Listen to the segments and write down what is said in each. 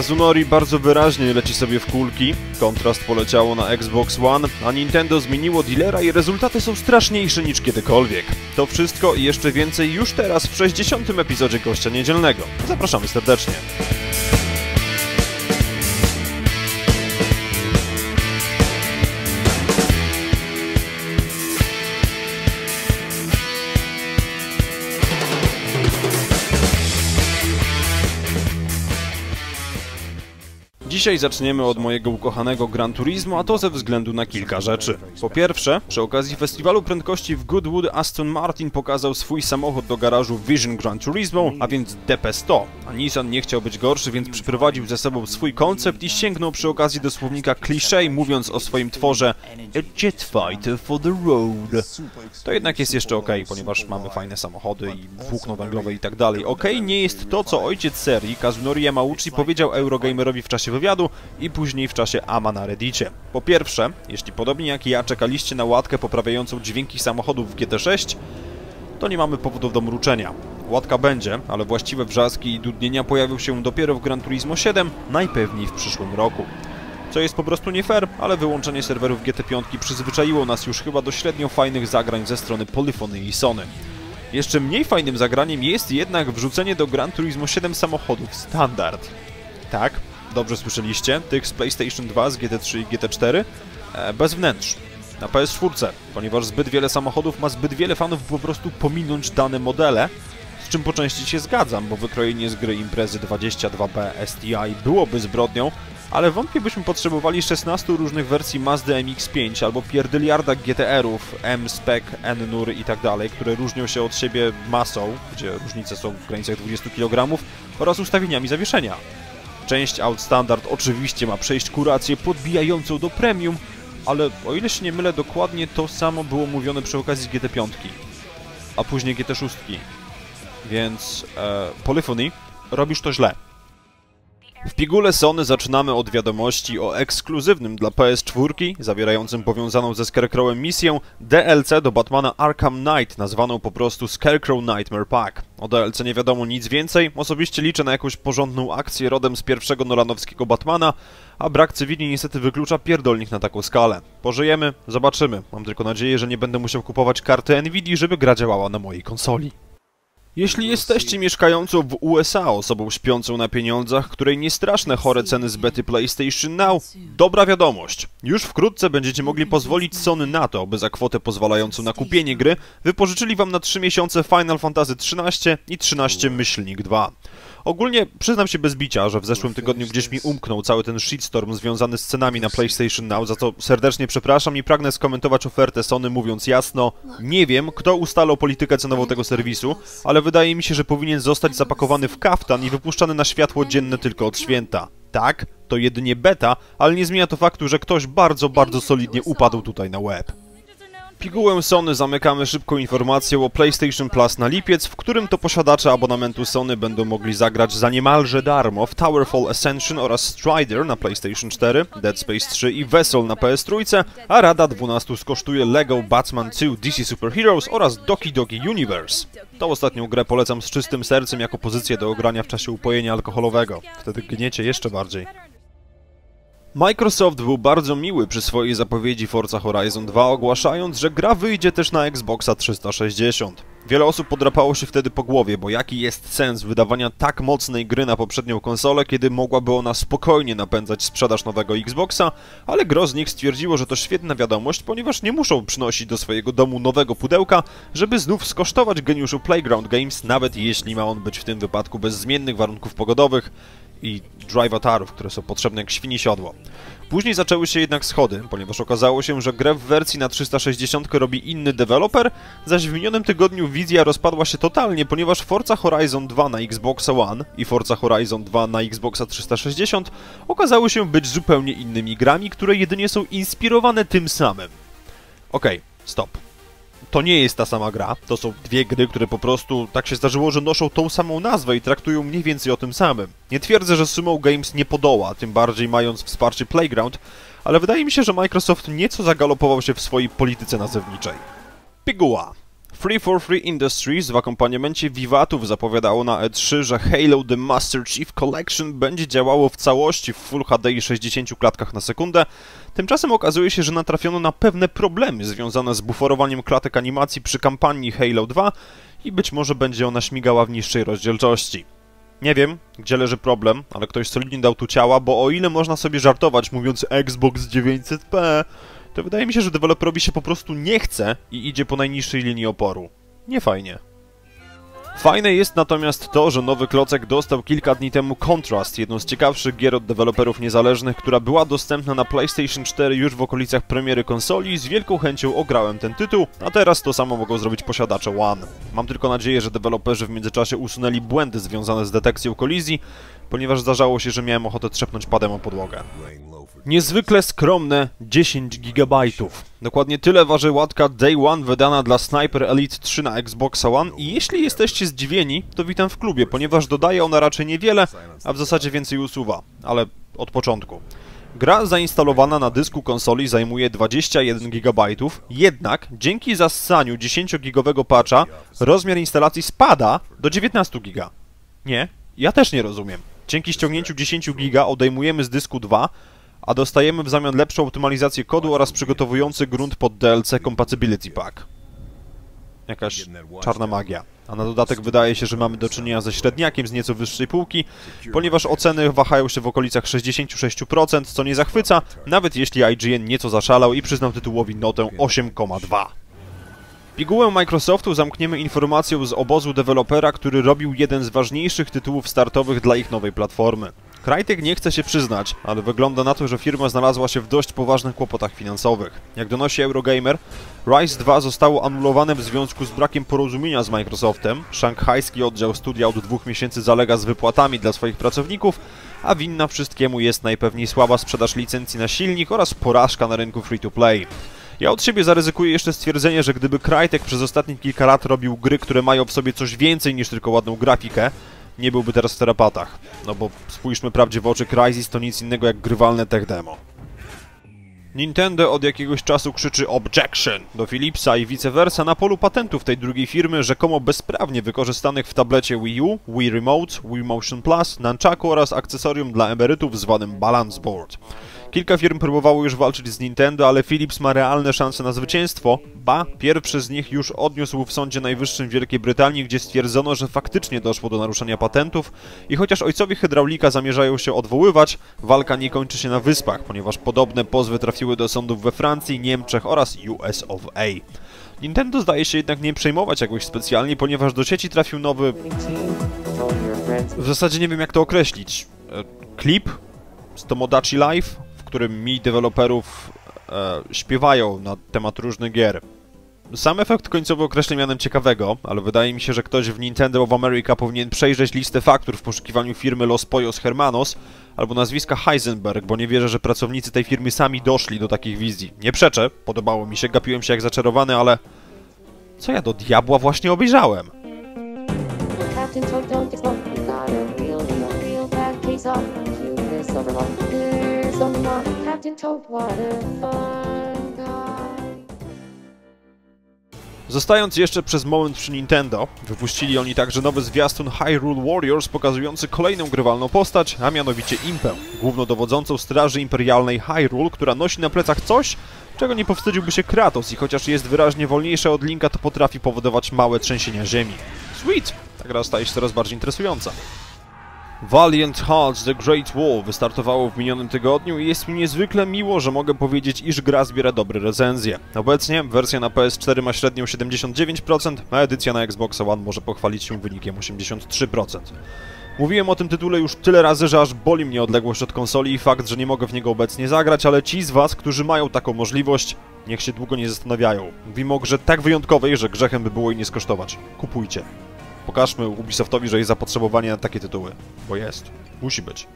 Kazunori bardzo wyraźnie leci sobie w kulki, kontrast poleciało na Xbox One, a Nintendo zmieniło dealera i rezultaty są straszniejsze niż kiedykolwiek. To wszystko i jeszcze więcej już teraz w 60. epizodzie Gościa Niedzielnego. Zapraszamy serdecznie. Dzisiaj zaczniemy od mojego ukochanego Gran Turismo, a to ze względu na kilka rzeczy. Po pierwsze, przy okazji festiwalu prędkości w Goodwood Aston Martin pokazał swój samochód do garażu Vision Gran Turismo, a więc DP100. A Nissan nie chciał być gorszy, więc przyprowadził ze sobą swój koncept i sięgnął przy okazji do słownika cliché, mówiąc o swoim tworze A jet fighter for the road. To jednak jest jeszcze ok, ponieważ mamy fajne samochody i włókno węglowe i tak dalej. Ok, nie jest to, co ojciec serii, Kazunori Yamauchi, powiedział Eurogamerowi w czasie wywiadu i później w czasie AMA na Reddicie. Po pierwsze, jeśli podobnie jak ja czekaliście na łatkę poprawiającą dźwięki samochodów w GT6, to nie mamy powodów do mruczenia. Łatka będzie, ale właściwe wrzaski i dudnienia pojawią się dopiero w Gran Turismo 7, najpewniej w przyszłym roku. Co jest po prostu nie fair, ale wyłączenie serwerów GT5 przyzwyczaiło nas już chyba do średnio fajnych zagrań ze strony Polyphony i Sony. Jeszcze mniej fajnym zagraniem jest jednak wrzucenie do Gran Turismo 7 samochodów standard. Tak, dobrze słyszeliście, tych z PlayStation 2, z GT3 i GT4, e, bez wnętrz. Na PS4, ponieważ zbyt wiele samochodów ma zbyt wiele fanów po prostu pominąć dane modele, z czym po części się zgadzam, bo wykrojenie z gry imprezy 22B STI byłoby zbrodnią, ale wątpię byśmy potrzebowali 16 różnych wersji Mazda MX-5 albo pierdyliarda GTR-ów, M-Spec, N-Nur i tak dalej, które różnią się od siebie masą, gdzie różnice są w granicach 20 kg oraz ustawieniami zawieszenia. Część Out Standard oczywiście ma przejść kurację podbijającą do premium, ale o ile się nie mylę, dokładnie to samo było mówione przy okazji GT5, a później GT6. Więc e, Polyphony, robisz to źle. W pigule Sony zaczynamy od wiadomości o ekskluzywnym dla PS4, zawierającym powiązaną ze Scarecrowem misję DLC do Batmana Arkham Knight, nazwaną po prostu Scarecrow Nightmare Pack. O DLC nie wiadomo nic więcej, osobiście liczę na jakąś porządną akcję rodem z pierwszego Nolanowskiego Batmana, a brak cywili niestety wyklucza pierdolnik na taką skalę. Pożyjemy, zobaczymy. Mam tylko nadzieję, że nie będę musiał kupować karty Nvidia, żeby gra działała na mojej konsoli. Jeśli jesteście mieszkającą w USA osobą śpiącą na pieniądzach, której nie straszne chore ceny z bety PlayStation Now, dobra wiadomość. Już wkrótce będziecie mogli pozwolić Sony na to, by za kwotę pozwalającą na kupienie gry wypożyczyli wam na 3 miesiące Final Fantasy XIII i 13 Myślnik 2. Ogólnie przyznam się bez bicia, że w zeszłym tygodniu gdzieś mi umknął cały ten shitstorm związany z cenami na PlayStation Now, za co serdecznie przepraszam i pragnę skomentować ofertę Sony mówiąc jasno, nie wiem kto ustalał politykę cenową tego serwisu, ale wydaje mi się, że powinien zostać zapakowany w kaftan i wypuszczany na światło dzienne tylko od święta. Tak, to jedynie beta, ale nie zmienia to faktu, że ktoś bardzo, bardzo solidnie upadł tutaj na łeb. Pigułę Sony zamykamy szybką informacją o PlayStation Plus na lipiec, w którym to posiadacze abonamentu Sony będą mogli zagrać za niemalże darmo w Towerfall Ascension oraz Strider na PlayStation 4, Dead Space 3 i Vessel na PS3, a Rada 12 skosztuje Lego Batman 2 DC Super Heroes oraz Doki Doki Universe. Tą ostatnią grę polecam z czystym sercem jako pozycję do ogrania w czasie upojenia alkoholowego. Wtedy gniecie jeszcze bardziej. Microsoft był bardzo miły przy swojej zapowiedzi Forza Horizon 2, ogłaszając, że gra wyjdzie też na Xboxa 360. Wiele osób podrapało się wtedy po głowie, bo jaki jest sens wydawania tak mocnej gry na poprzednią konsolę, kiedy mogłaby ona spokojnie napędzać sprzedaż nowego Xboxa, ale gro z nich stwierdziło, że to świetna wiadomość, ponieważ nie muszą przynosić do swojego domu nowego pudełka, żeby znów skosztować geniuszu Playground Games, nawet jeśli ma on być w tym wypadku bez zmiennych warunków pogodowych i drive atarów, które są potrzebne jak świni siodło. Później zaczęły się jednak schody, ponieważ okazało się, że grę w wersji na 360 robi inny deweloper, zaś w minionym tygodniu wizja rozpadła się totalnie, ponieważ Forza Horizon 2 na Xbox One i Forza Horizon 2 na Xboxa 360 okazały się być zupełnie innymi grami, które jedynie są inspirowane tym samym. Okej, okay, stop to nie jest ta sama gra. To są dwie gry, które po prostu tak się zdarzyło, że noszą tą samą nazwę i traktują mniej więcej o tym samym. Nie twierdzę, że Sumo Games nie podoła, tym bardziej mając wsparcie Playground, ale wydaje mi się, że Microsoft nieco zagalopował się w swojej polityce nazewniczej. Piguła. Free for Free Industries w akompaniamencie Vivatów zapowiadało na E3, że Halo The Master Chief Collection będzie działało w całości w Full HD i 60 klatkach na sekundę. Tymczasem okazuje się, że natrafiono na pewne problemy związane z buforowaniem klatek animacji przy kampanii Halo 2 i być może będzie ona śmigała w niższej rozdzielczości. Nie wiem, gdzie leży problem, ale ktoś solidnie dał tu ciała, bo o ile można sobie żartować mówiąc Xbox 900p, to wydaje mi się, że deweloperowi się po prostu nie chce i idzie po najniższej linii oporu. Nie fajnie. Fajne jest natomiast to, że nowy klocek dostał kilka dni temu Contrast, jedną z ciekawszych gier od deweloperów niezależnych, która była dostępna na PlayStation 4 już w okolicach premiery konsoli z wielką chęcią ograłem ten tytuł, a teraz to samo mogą zrobić posiadacze One. Mam tylko nadzieję, że deweloperzy w międzyczasie usunęli błędy związane z detekcją kolizji, ponieważ zdarzało się, że miałem ochotę trzepnąć padem o podłogę. Niezwykle skromne 10 GB. Dokładnie tyle waży łatka Day One wydana dla Sniper Elite 3 na Xbox One i jeśli jesteście zdziwieni, to witam w klubie, ponieważ dodaje ona raczej niewiele, a w zasadzie więcej usuwa, ale od początku. Gra zainstalowana na dysku konsoli zajmuje 21 GB, jednak dzięki zassaniu 10-gigowego patcha rozmiar instalacji spada do 19 GB. Nie, ja też nie rozumiem. Dzięki ściągnięciu 10 GB odejmujemy z dysku 2, a dostajemy w zamian lepszą optymalizację kodu oraz przygotowujący grunt pod DLC Compatibility Pack. Jakaś czarna magia. A na dodatek wydaje się, że mamy do czynienia ze średniakiem z nieco wyższej półki, ponieważ oceny wahają się w okolicach 66%, co nie zachwyca, nawet jeśli IGN nieco zaszalał i przyznał tytułowi notę 8,2. Pigułę Microsoftu zamkniemy informacją z obozu dewelopera, który robił jeden z ważniejszych tytułów startowych dla ich nowej platformy. Crytek nie chce się przyznać, ale wygląda na to, że firma znalazła się w dość poważnych kłopotach finansowych. Jak donosi Eurogamer, Rise 2 zostało anulowane w związku z brakiem porozumienia z Microsoftem. Szanghajski oddział studia od dwóch miesięcy zalega z wypłatami dla swoich pracowników, a winna wszystkiemu jest najpewniej słaba sprzedaż licencji na silnik oraz porażka na rynku free-to-play. Ja od siebie zaryzykuję jeszcze stwierdzenie, że gdyby Crytek przez ostatnie kilka lat robił gry, które mają w sobie coś więcej niż tylko ładną grafikę, nie byłby teraz w terapatach. No bo spójrzmy prawdzie w oczy, Crysis to nic innego jak grywalne tech demo. Nintendo od jakiegoś czasu krzyczy objection do Philipsa i vice versa na polu patentów tej drugiej firmy, rzekomo bezprawnie wykorzystanych w tablecie Wii U, Wii Remote, Wii Motion Plus, Nunchaku oraz akcesorium dla emerytów zwanym Balance Board. Kilka firm próbowało już walczyć z Nintendo, ale Philips ma realne szanse na zwycięstwo. Ba, pierwszy z nich już odniósł w Sądzie Najwyższym Wielkiej Brytanii, gdzie stwierdzono, że faktycznie doszło do naruszenia patentów i chociaż ojcowie hydraulika zamierzają się odwoływać, walka nie kończy się na wyspach, ponieważ podobne pozwy trafiły do sądów we Francji, Niemczech oraz US of A. Nintendo zdaje się jednak nie przejmować jakoś specjalnie, ponieważ do sieci trafił nowy... W zasadzie nie wiem jak to określić. E, klip z Tomodachi Live, którym mi deweloperów e, śpiewają na temat różnych gier. Sam efekt końcowy określę mianem ciekawego, ale wydaje mi się, że ktoś w Nintendo of America powinien przejrzeć listę faktur w poszukiwaniu firmy Los Poyos Hermanos albo nazwiska Heisenberg, bo nie wierzę, że pracownicy tej firmy sami doszli do takich wizji. Nie przeczę, podobało mi się, gapiłem się jak zaczarowany, ale... Co ja do diabła właśnie obejrzałem? Captain Toad don't a real, real, real bad case of cuteness. Zostając jeszcze przez moment przy Nintendo, wypuścili oni także nowy zwiastun Hyrule Warriors pokazujący kolejną grywalną postać, a mianowicie Impę, głównodowodzącą Straży Imperialnej Hyrule, która nosi na plecach coś, czego nie powstydziłby się Kratos i chociaż jest wyraźnie wolniejsza od Linka, to potrafi powodować małe trzęsienia ziemi. Sweet! Ta gra staje się coraz bardziej interesująca. Valiant Hearts The Great Wall wystartowało w minionym tygodniu i jest mi niezwykle miło, że mogę powiedzieć, iż gra zbiera dobre recenzje. Obecnie wersja na PS4 ma średnią 79%, a edycja na Xbox One może pochwalić się wynikiem 83%. Mówiłem o tym tytule już tyle razy, że aż boli mnie odległość od konsoli i fakt, że nie mogę w niego obecnie zagrać, ale ci z was, którzy mają taką możliwość, niech się długo nie zastanawiają. Mówimy o grze tak wyjątkowej, że grzechem by było jej nie skosztować. Kupujcie. Pokażmy Ubisoftowi, że jest zapotrzebowanie na takie tytuły. Bo jest. Musi być.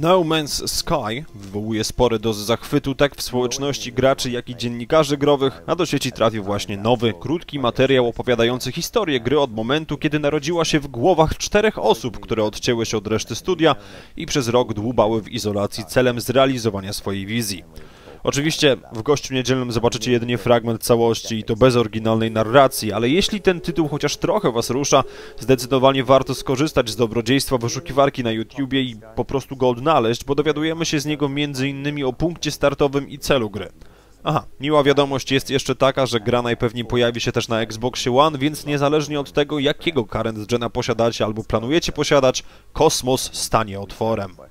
No Man's Sky wywołuje spore dozy zachwytu tak w społeczności graczy, jak i dziennikarzy growych, a do sieci trafił właśnie nowy, krótki materiał opowiadający historię gry od momentu, kiedy narodziła się w głowach czterech osób, które odcięły się od reszty studia i przez rok dłubały w izolacji celem zrealizowania swojej wizji. Oczywiście w gościu niedzielnym zobaczycie jedynie fragment całości i to bez oryginalnej narracji, ale jeśli ten tytuł chociaż trochę was rusza, zdecydowanie warto skorzystać z dobrodziejstwa wyszukiwarki na YouTubie i po prostu go odnaleźć, bo dowiadujemy się z niego m.in. o punkcie startowym i celu gry. Aha, miła wiadomość jest jeszcze taka, że gra najpewniej pojawi się też na Xboxie One, więc niezależnie od tego, jakiego current gena posiadacie albo planujecie posiadać, kosmos stanie otworem.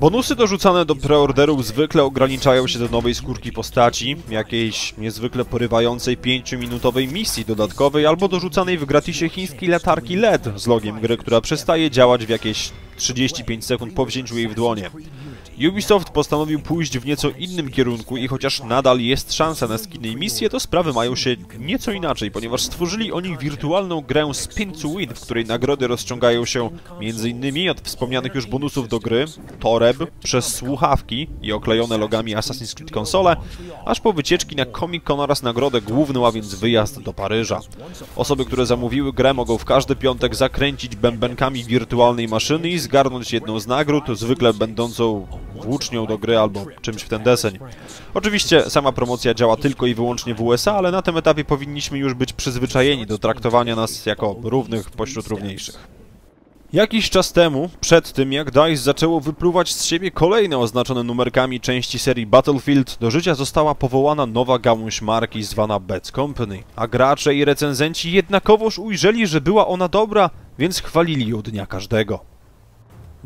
Bonusy dorzucane do preorderów zwykle ograniczają się do nowej skórki postaci, jakiejś niezwykle porywającej 5-minutowej misji dodatkowej albo dorzucanej w gratisie chińskiej latarki LED z logiem gry, która przestaje działać w jakieś 35 sekund po wzięciu jej w dłonie. Ubisoft postanowił pójść w nieco innym kierunku i chociaż nadal jest szansa na skiny i misje, to sprawy mają się nieco inaczej, ponieważ stworzyli oni wirtualną grę Spin to Win, w której nagrody rozciągają się m.in. od wspomnianych już bonusów do gry, toreb, przez słuchawki i oklejone logami Assassin's Creed konsole, aż po wycieczki na Comic Con oraz nagrodę główną, a więc wyjazd do Paryża. Osoby, które zamówiły grę mogą w każdy piątek zakręcić bębenkami wirtualnej maszyny i zgarnąć jedną z nagród, zwykle będącą włócznią do gry albo czymś w ten deseń. Oczywiście sama promocja działa tylko i wyłącznie w USA, ale na tym etapie powinniśmy już być przyzwyczajeni do traktowania nas jako równych pośród równiejszych. Jakiś czas temu, przed tym jak DICE zaczęło wypluwać z siebie kolejne oznaczone numerkami części serii Battlefield, do życia została powołana nowa gałąź marki zwana Bad Company, a gracze i recenzenci jednakowoż ujrzeli, że była ona dobra, więc chwalili ją dnia każdego.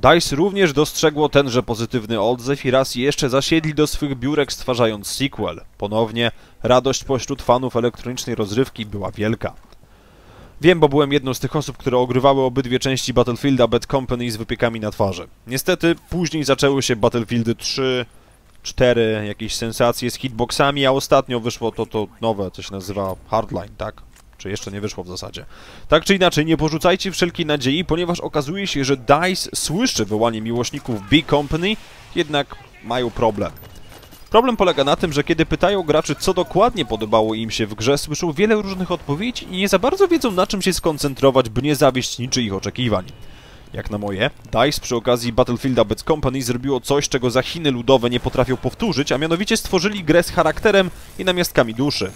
DICE również dostrzegło tenże pozytywny odzew i raz jeszcze zasiedli do swych biurek stwarzając sequel. Ponownie radość pośród fanów elektronicznej rozrywki była wielka. Wiem, bo byłem jedną z tych osób, które ogrywały obydwie części Battlefielda Bad Company z wypiekami na twarzy. Niestety, później zaczęły się Battlefieldy 3, 4, jakieś sensacje z hitboxami, a ostatnio wyszło to, to nowe, co się nazywa Hardline, tak? Czy jeszcze nie wyszło w zasadzie. Tak czy inaczej, nie porzucajcie wszelkiej nadziei, ponieważ okazuje się, że DICE słyszy wołanie miłośników B Company, jednak mają problem. Problem polega na tym, że kiedy pytają graczy, co dokładnie podobało im się w grze, słyszą wiele różnych odpowiedzi i nie za bardzo wiedzą na czym się skoncentrować, by nie zawieść niczyich oczekiwań. Jak na moje, DICE przy okazji Battlefielda Bad Company zrobiło coś, czego za Chiny ludowe nie potrafią powtórzyć, a mianowicie stworzyli grę z charakterem i namiastkami duszy.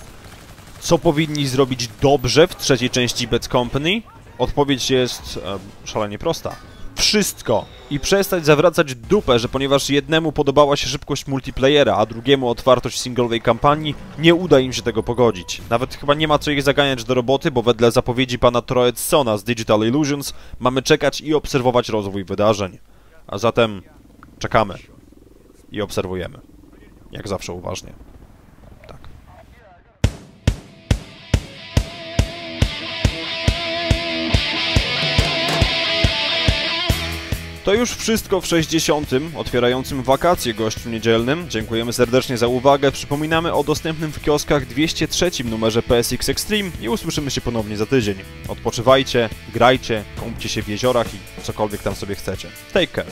Co powinni zrobić dobrze w trzeciej części Bad Company? Odpowiedź jest e, szalenie prosta. Wszystko! I przestać zawracać dupę, że ponieważ jednemu podobała się szybkość multiplayera, a drugiemu otwartość singlowej kampanii, nie uda im się tego pogodzić. Nawet chyba nie ma co ich zaganiać do roboty, bo wedle zapowiedzi pana Troedsona z Digital Illusions mamy czekać i obserwować rozwój wydarzeń. A zatem czekamy i obserwujemy. Jak zawsze uważnie. To już wszystko w 60. otwierającym wakacje gościu niedzielnym. Dziękujemy serdecznie za uwagę. Przypominamy o dostępnym w kioskach 203 numerze PSX Extreme i usłyszymy się ponownie za tydzień. Odpoczywajcie, grajcie, kąpcie się w jeziorach i cokolwiek tam sobie chcecie. Take care.